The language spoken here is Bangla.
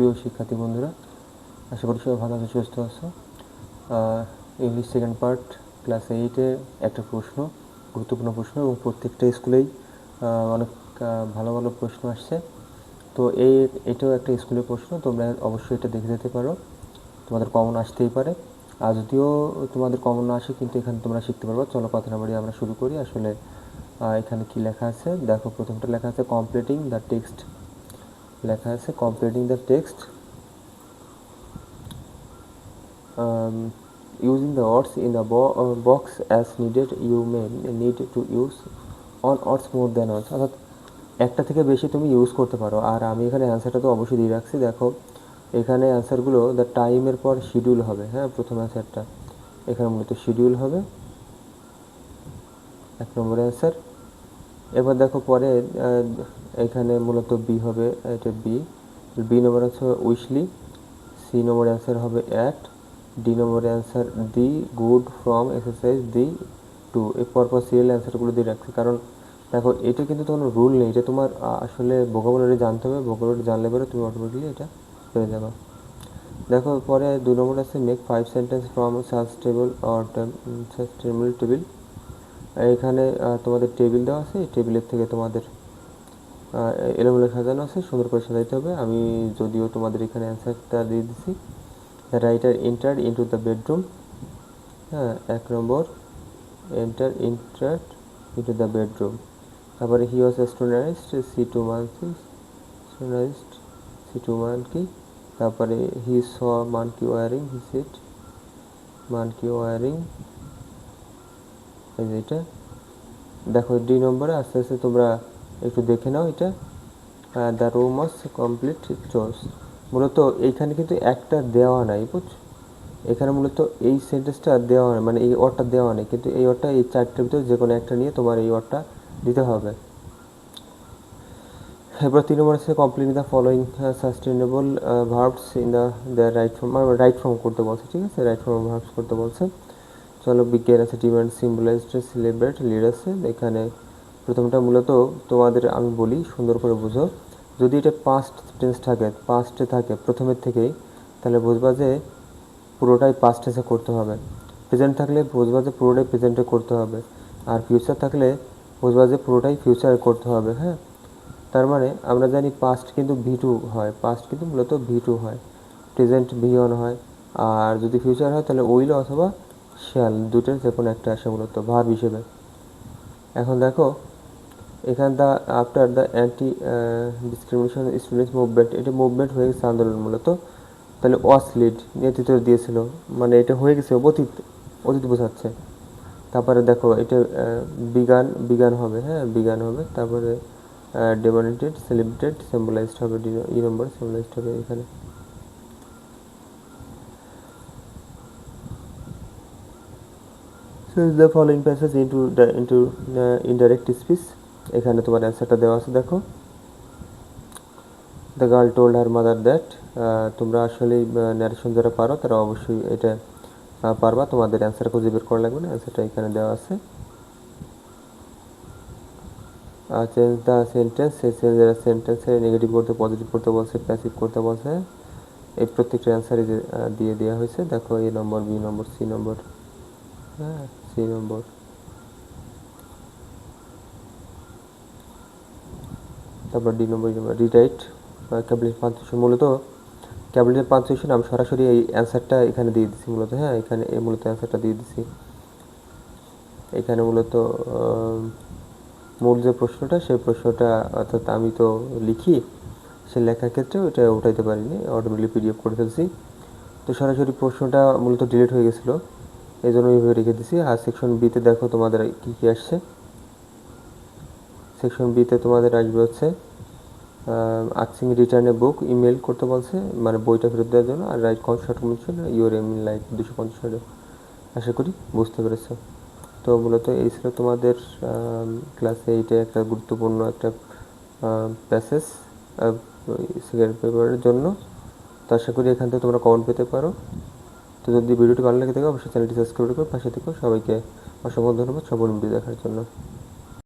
প্রিয় শিক্ষার্থী বন্ধুরা, আশা করি সবাই ভালো আছো, সুস্থ আছো। ইংলিশ সেকেন্ড পার্ট ক্লাস এইটে একটা প্রশ্ন, গুরুত্বপূর্ণ প্রশ্ন, এবং প্রত্যেকটা স্কুলেই অনেক ভালো ভালো প্রশ্ন আসছে। তো এই, এটাও একটা স্কুলের প্রশ্ন, তোমরা অবশ্যই এটা দেখে যেতে পারো। তোমাদের কমন আসতেই পারে। আর যদিও তোমাদের কমন না আসে, কিন্তু এখানে তোমরা শিখতে পারবে। চলো কথা না বাড়িয়ে আমরা শুরু করি। আসলে এখানে কি লেখা আছে? দেখো, প্রথমটা লেখা আছে কমপ্লিটিং দ্য টেক্সট লেখা আছে completing the text using the words in the box as needed you may need to use on words more than words অর্থাৎ একটা থেকে বেশি তুমি ইউজ করতে পারো। আর আমি এখানে অ্যান্সারটা তো অবশ্যই দিয়ে রাখছি। দেখো, এখানে অ্যান্সারগুলো দ্য টাইমের পর শিডিউল হবে। হ্যাঁ প্রথম অ্যান্সারটা এখানে মূলত শিডিউল হবে। এক নম্বর অ্যান্সার এবার দেখো পরে এখানে মূলত বি হবে, এটা বি বি নম্বর হচ্ছে উইশলি সি নম্বর অ্যান্সার হবে at D number answer the good from exercise the two এই পরপর সিরিয়াল অ্যান্সারগুলো দিয়ে রাখছি, কারণ দেখো, এটা কিন্তু কোনো রুল নেই, এটা তোমার আসলে ভোকাবুলারি জানতে হবে ভোকাবুলারি জানলে পরে তুমি অটোমেটিকলি এটা পেয়ে যাবে। দেখো, পরে দু নম্বর আছে make five sentence from search table or table table এখানে তোমাদের টেবিল দেওয়া আছে টেবিলের থেকে তোমাদের এলোমেলো সাজানো আছে, সুন্দর করে সাজাইতে হবে। আমি যদিও তোমাদের এখানে অ্যান্সারটা দিয়ে দিছি। Writer enter into the bedroom হ্যাঁ এক number. Enter enter into the bedroom তারপরে he was student see to monkey student see to monkey তারপরে he saw monkey wearing he set monkey wearing এই যে এটা। দেখো ডি নম্বরে আস্তে আস্তে তোমরা একটু দেখে নাও এটা। The room was complete chores মূলত এইখানে কিন্তু একটা দেওয়া নাই, বুঝছ? এখানে মূলত এই সেন্টেন্সটা দেওয়া নেই মানে এই ওয়ার্ডটা দেওয়া নেই, কিন্তু এই ওয়ার্ডটা এই চারটের ভিতরে যে কোনো একটা নিয়ে তোমার এই ওয়ার্ডটা দিতে হবে। এরপর তিন নম্বর আছে complete the following sustainable verbs in the the right form right form করতে বলছে, ঠিক আছে? রাইট ফর্ম ভার্বস করতে বলছে। চলো বিজ্ঞান আছে ডিমান্ড সিম্বলাইজড সেলিব্রেট লিড আছে। এখানে প্রথমটা মূলত তোমাদের আমি বলি, সুন্দর করে বুঝো। যদি এটা পাস্ট টেন্স থাকে পাস্টে থাকে, প্রথমের থেকেই, তাহলে বুঝবা যে পুরোটাই পাস্ট টেন্সে করতে হবে। প্রেজেন্ট থাকলে বুঝবা যে পুরোটাই প্রেজেন্টে করতে হবে। আর ফিউচার থাকলে বুঝবা যে পুরোটাই ফিউচারে করতে হবে হ্যাঁ? তার মানে আমরা জানি পাস্ট কিন্তু ভি টু হয়। পাস্ট কিন্তু মূলত ভি টু হয়। প্রেজেন্ট ভি ওয়ান হয়। আর যদি ফিউচার হয়, তাহলে উইল অথবা শ্যাল দুটোর যে কোনো একটা আসে মূলত ভাব হিসেবে। এখন দেখো এখানে the after the anti discrimination students movement এটা মুভমেন্ট হয়ে গেছে আন্দোলন মূলত। তাহলে ওয়াস লিড নেতৃত্ব দিয়েছিল। মানে এটা হয়ে গেছে অতীত অতীত বোঝাচ্ছে। তারপরে দেখো এটা বিগান বিগান হবে হ্যাঁ বিগান হবে। তারপরে ডেমোনেটেড সেলিব্রেটেড সিম্বলাইজড হবে ই নম্বর সিম্বলাইজড হবে এখানে। So the following passage into the into uh, এখানে তোমার অ্যান্সারটা দেওয়া আছে, দেখো। The girl told her mother that তোমরা আসলে ন্যারেশন যারা পারো, তারা অবশ্যই এটা পারবা। তোমাদের অ্যান্সার খুঁজে বের করা লাগবে না অ্যান্সারটা এখানে দেওয়া আছে। চেঞ্জ দ্য সেন্টেন্স সেই চেঞ্জের সেন্টেন্সে নেগেটিভ করতে পজিটিভ করতে বলছে প্যাসিভ করতে বলছে। এই প্রত্যেকটা অ্যান্সারই দিয়ে দেওয়া হয়েছে, দেখো এ নম্বর বি নম্বর সি নম্বর হ্যাঁ সি নম্বর তারপর D number rewrite cabinet punctuation মূলত ক্যাবিনেট পাঞ্চুয়েশন আমি সরাসরি এই অ্যান্সারটা এখানে দিয়ে দিছি মূলত হ্যাঁ এখানে এই মূলত অ্যান্সারটা দিয়ে দিছি। এখানে মূলত মূল যে প্রশ্নটা, সেই প্রশ্নটা অর্থাৎ আমি তো লিখি সে লেখার ক্ষেত্রে ওটা উঠাইতে পারিনি অটোমেটিকলি পিডিএফ করে ফেলছি। তো সরাসরি প্রশ্নটা মূলত ডিলিট হয়ে গেছিল এই জন্য এইভাবে রেখে দিছি। আর সেকশন বিতে দেখো তোমাদের কী কী আসছে। সেকশন বিতে তোমাদের আসবে হচ্ছে আক্সিং রিটার্নে বুক ইমেল করতে বলছে মানে বইটা ফেরত দেওয়ার জন্য, আর রাইট কন short commission your M like দুশো পঞ্চাশ আশা করি বুঝতে পেরেছ। তো মূলত এই ছিল তোমাদের ক্লাস এইটে একটা গুরুত্বপূর্ণ একটা প্যাসেজ সেকেন্ড পেপারের জন্য। তো আশা করি এখান থেকে তোমরা কমেন্ট পেতে পারো। তো যদি ভিডিওটি ভালো লাগে থাকে, অবশ্যই চ্যানেলটি সাবস্ক্রাইব করে পাশে থেকো। সবাইকে অসংখ্য ধন্যবাদ সম্পূর্ণ ভিডিও দেখার জন্য।